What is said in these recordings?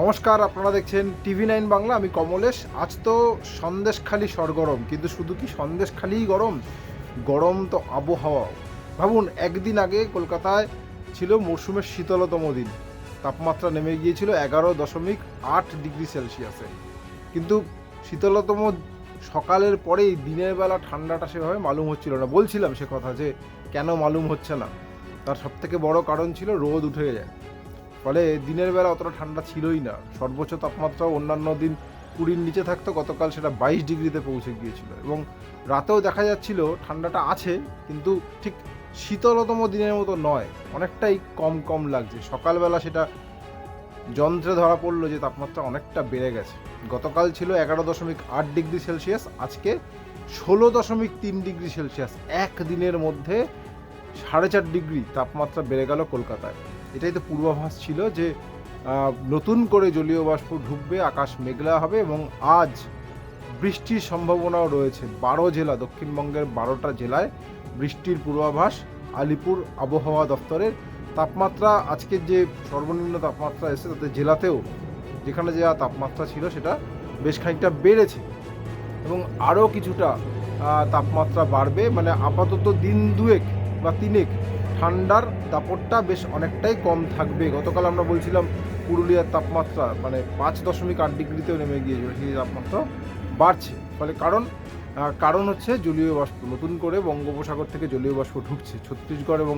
নমস্কার, আপনারা দেখছেন টিভি নাইন বাংলা, আমি কমলেশ। আজ তো সন্দেশখালি সরগরম, কিন্তু শুধু কি সন্দেশখালিই গরম? গরম তো আবহাওয়া ভাবুন, একদিন আগে কলকাতায় ছিল মরশুমের শীতলতম দিন। তাপমাত্রা নেমে গিয়েছিল এগারো দশমিক আট ডিগ্রি সেলসিয়াসে। কিন্তু শীতলতম সকালের পরেই দিনের বেলা ঠান্ডাটা সেভাবে মালুম হচ্ছিল না। বলছিলাম সে কথা যে, কেন মালুম হচ্ছে না? তার সবথেকে বড় কারণ ছিল রোদ উঠে যায়। ফলে দিনের বেলা অতটা ঠান্ডা ছিলই না। সর্বোচ্চ তাপমাত্রা অন্যান্য দিন কুড়ির নিচে থাকতো, গতকাল সেটা বাইশ ডিগ্রিতে পৌঁছে গিয়েছিল। এবং রাতেও দেখা যাচ্ছিল ঠান্ডাটা আছে, কিন্তু ঠিক শীতলতম দিনের মতো নয়, অনেকটাই কম কম লাগছে। সকালবেলা সেটা যন্ত্রে ধরা পড়ল যে তাপমাত্রা অনেকটা বেড়ে গেছে। গতকাল ছিল এগারো দশমিক আট ডিগ্রি সেলসিয়াস, আজকে ষোলো দশমিক তিন ডিগ্রি সেলসিয়াস। এক দিনের মধ্যে সাড়ে চার ডিগ্রি তাপমাত্রা বেড়ে গেল কলকাতায়। এটাই তো পূর্বাভাস ছিল যে নতুন করে জলীয় বাষ্প ঢুকবে, আকাশ মেঘলা হবে এবং আজ বৃষ্টির সম্ভাবনাও রয়েছে। বারো জেলা, দক্ষিণবঙ্গের বারোটা জেলায় বৃষ্টির পূর্বাভাস, আলিপুর আবহাওয়া দপ্তরের তাপমাত্রা, আজকের যে সর্বনিম্ন তাপমাত্রা এসেছে তাতে জেলাতেও যেখানে যা তাপমাত্রা ছিল সেটা বেশ খানিকটা বেড়েছে এবং আরও কিছুটা তাপমাত্রা বাড়বে। মানে আপাতত দিন দুয়েক বা তিনেক ঠান্ডার দাপটটা বেশ অনেকটাই কম থাকবে। গতকাল আমরা বলছিলাম পুরুলিয়ার তাপমাত্রা মানে পাঁচ দশমিক আট ডিগ্রিতেও নেমে গিয়েছিল, সেই তাপমাত্রা বাড়ছে। ফলে কারণ কারণ হচ্ছে জলীয় বাষ্প, নতুন করে বঙ্গোপসাগর থেকে জলীয় বাষ্প ঢুকছে। ছত্তিশগড় এবং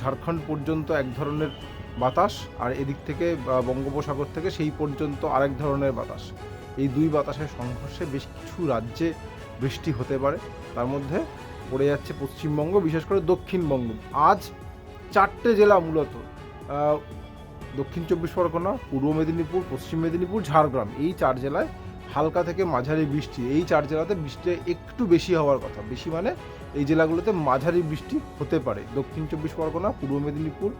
ঝাড়খণ্ড পর্যন্ত এক ধরনের বাতাস, আর এদিক থেকে বঙ্গোপসাগর থেকে সেই পর্যন্ত আরেক ধরনের বাতাস। এই দুই বাতাসের সংঘর্ষে বেশ কিছু রাজ্যে বৃষ্টি হতে পারে। তার মধ্যে পড়ে যাচ্ছে পশ্চিমবঙ্গ, বিশেষ করে দক্ষিণবঙ্গ। আজ চারটে জেলা মূলত দক্ষিণ চব্বিশ পরগনা, পূর্ব মেদিনীপুর, পশ্চিম মেদিনীপুর, ঝাড়গ্রাম। এই চার জেলায় হালকা থেকে মাঝারি বৃষ্টি। এই চার জেলাতে বৃষ্টি একটু বেশি হওয়ার কথা। বেশি মানে এই জেলাগুলোতে মাঝারি বৃষ্টি হতে পারে। দক্ষিণ চব্বিশ পরগনা, পূর্ব মেদিনীপুর,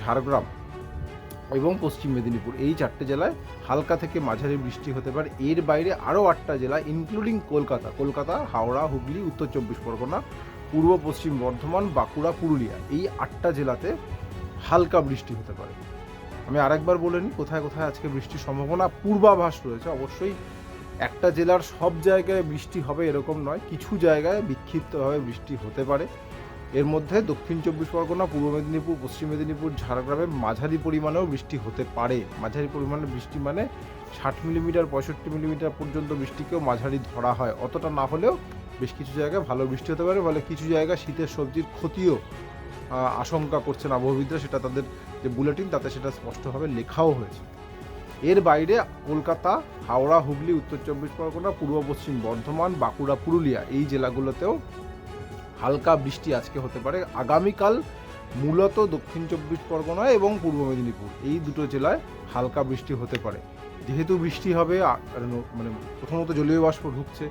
ঝাড়গ্রাম এবং পশ্চিম মেদিনীপুর। এই চারটে জেলায় হালকা থেকে মাঝারি বৃষ্টি হতে পারে। এর বাইরে আরও আটটা জেলা ইনক্লুডিং কলকাতা। কলকাতা, হাওড়া, হুগলি, উত্তর চব্বিশ পরগনা পূর্ব পশ্চিম বর্ধমান, বাঁকুড়া, পুরুলিয়া। এই আটটা জেলাতে হালকা বৃষ্টি হতে পারে। আমি আরেকবার বলে নিই, কোথায় কোথায় আজকে বৃষ্টির সম্ভাবনা পূর্বাভাস রয়েছে, অবশ্যই একটা জেলার সব জায়গায় বৃষ্টি হবে এরকম নয়, কিছু জায়গায় বিক্ষিপ্তভাবে বৃষ্টি হতে পারে। এর মধ্যে দক্ষিণ চব্বিশ পরগনা, পূর্ব মেদিনীপুর, পশ্চিম মেদিনীপুর, ঝাড়গ্রামে মাঝারি পরিমাণেও বৃষ্টি হতে পারে। মাঝারি পরিমাণে বৃষ্টি মানে ষাট মিলিমিটার, পঁয়ষট্টি মিলিমিটার পর্যন্ত বৃষ্টিকেও মাঝারি ধরা হয়। অতটা না হলেও বেশ কিছু জায়গায় ভালো বৃষ্টি হতে পারে, ফলে কিছু জায়গায় শীতের সবজির ক্ষতিও আশঙ্কা করছেন আবহবিদরা সেটা তাদের যে বুলেটিন, তাতে সেটা স্পষ্টভাবে লেখাও হয়েছে। এর বাইরে কলকাতা, হাওড়া, হুগলি, উত্তর চব্বিশ পরগনা, পূর্ব পশ্চিম বর্ধমান, বাঁকুড়া, পুরুলিয়া এই জেলাগুলোতেও হালকা বৃষ্টি আজকে হতে পারে। আগামীকাল মূলত দক্ষিণ চব্বিশ পরগনা এবং পূর্ব মেদিনীপুর, এই দুটো জেলায় হালকা বৃষ্টি হতে পারে। যেহেতু বৃষ্টি হবে মানে প্রথমত জলীয় বাষ্প ঢুকছে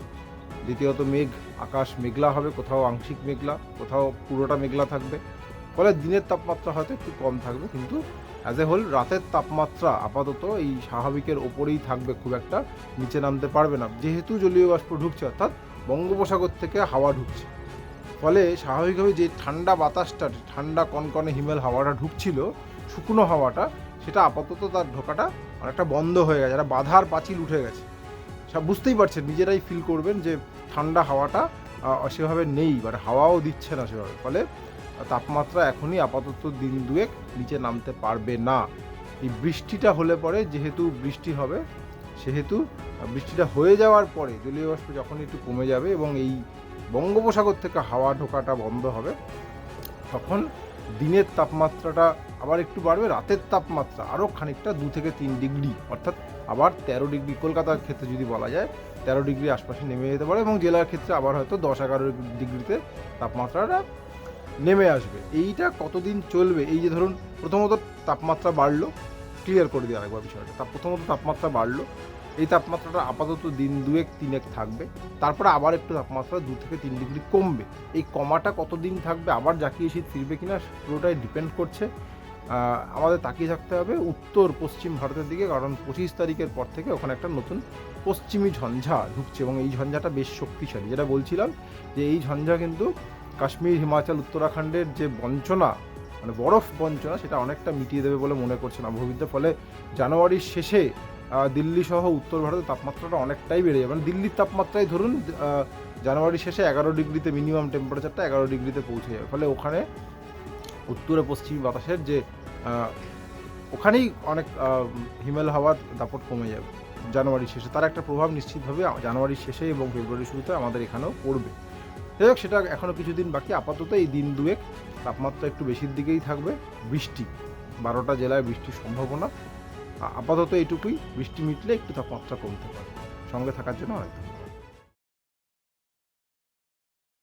দ্বিতীয়ত মেঘ, আকাশ মেঘলা হবে, কোথাও আংশিক মেঘলা, কোথাও পুরোটা মেঘলা থাকবে। ফলে দিনের তাপমাত্রা হয়তো একটু কম থাকবে, কিন্তু অ্যাজ এ হোল রাতের তাপমাত্রা আপাতত এই স্বাভাবিকের ওপরেই থাকবে, খুব একটা নিচে নামতে পারবে না। যেহেতু জলীয় বাষ্প ঢুকছে, অর্থাৎ বঙ্গোপসাগর থেকে হাওয়া ঢুকছে। ফলে স্বাভাবিকভাবে যে ঠান্ডা বাতাসটা ঠান্ডা কনকনে হিমেল হাওয়াটা ঢুকছিল, শুকনো হাওয়াটা, সেটা আপাতত তার ঢোকাটা অনেকটা বন্ধ হয়ে গেছে, একটা বাধার পাঁচিল উঠে গেছে। সব বুঝতেই পারছেন, নিজেরাই ফিল করবেন যে ঠান্ডা হাওয়াটা সেভাবে নেই বাট হাওয়াও দিচ্ছে না সেভাবে। ফলে তাপমাত্রা এখনই আপাতত দিন দুয়েক নিচে নামতে পারবে না। এই বৃষ্টিটা হলে পরে যেহেতু বৃষ্টি হবে, সেহেতু বৃষ্টিটা হয়ে যাওয়ার পরে জলীয় বাষ্প যখন একটু কমে যাবে এবং এই বঙ্গোপসাগর থেকে হাওয়া ঢোকাটা বন্ধ হবে, তখন দিনের তাপমাত্রাটা আবার একটু বাড়বে, রাতের তাপমাত্রা আরও খানিকটা দু থেকে তিন ডিগ্রি, অর্থাৎ আবার তেরো ডিগ্রি। কলকাতার ক্ষেত্রে যদি বলা যায়, তেরো ডিগ্রি আশপাশে নেমে যেতে পারে এবং জেলার ক্ষেত্রে আবার হয়তো দশ এগারো ডিগ্রিতে তাপমাত্রাটা নেমে আসবে। এইটা কতদিন চলবে? এই যে ধরুন, প্রথমত তাপমাত্রা বাড়লো ক্লিয়ার করে দিই আরেকবার বিষয়টা। তা প্রথমত তাপমাত্রা বাড়লো এই তাপমাত্রাটা আপাতত দিন দুয়েক, তিনেক থাকবে। তারপরে আবার একটু তাপমাত্রা দু থেকে তিন ডিগ্রি কমবে। এই কমাটা কতদিন থাকবে, আবার জাকিয়ে শীত ফিরবে কিনা, পুরোটাই ডিপেন্ড করছে। আমাদের তাকিয়ে থাকতে হবে উত্তর পশ্চিম ভারতের দিকে, কারণ পঁচিশ তারিখের পর থেকে ওখানে একটা নতুন পশ্চিমী ঝঞ্ঝা ঢুকছে এবং এই ঝঞ্ঝাটা বেশ শক্তিশালী। যেটা বলছিলাম যে এই ঝঞ্ঝা কিন্তু কাশ্মীর, হিমাচল, উত্তরাখণ্ডের যে বঞ্চনা মানে বরফ বঞ্চনা, সেটা অনেকটা মিটিয়ে দেবে বলে মনে করছেন আবহাওয়িদদের ফলে জানুয়ারির শেষে দিল্লি সহ উত্তর ভারতের তাপমাত্রাটা অনেকটাই বেড়ে যাবে মানে দিল্লির তাপমাত্রায় ধরুন জানুয়ারি শেষে এগারো ডিগ্রিতে মিনিমাম টেম্পারেচারটা এগারো ডিগ্রিতে পৌঁছে যাবে। ফলে ওখানে উত্তরে, পশ্চিমী বাতাসের যে ওখানেই অনেক হিমেল হাওয়ার দাপট কমে যাবে জানুয়ারি শেষে। তার একটা প্রভাব নিশ্চিতভাবে জানুয়ারির শেষে এবং ফেব্রুয়ারির শুরুতে আমাদের এখানেও পড়বে। যাই হোক, সেটা এখনও কিছুদিন বাকি। আপাতত এই দিন দুয়েক তাপমাত্রা একটু বেশির দিকেই থাকবে। বৃষ্টি, বারোটা জেলায় বৃষ্টির সম্ভাবনা। আপাতত এইটুকুই বৃষ্টি মিটলে একটু তাপমাত্রা কমতে পারে সঙ্গে থাকার জন্য অনেক।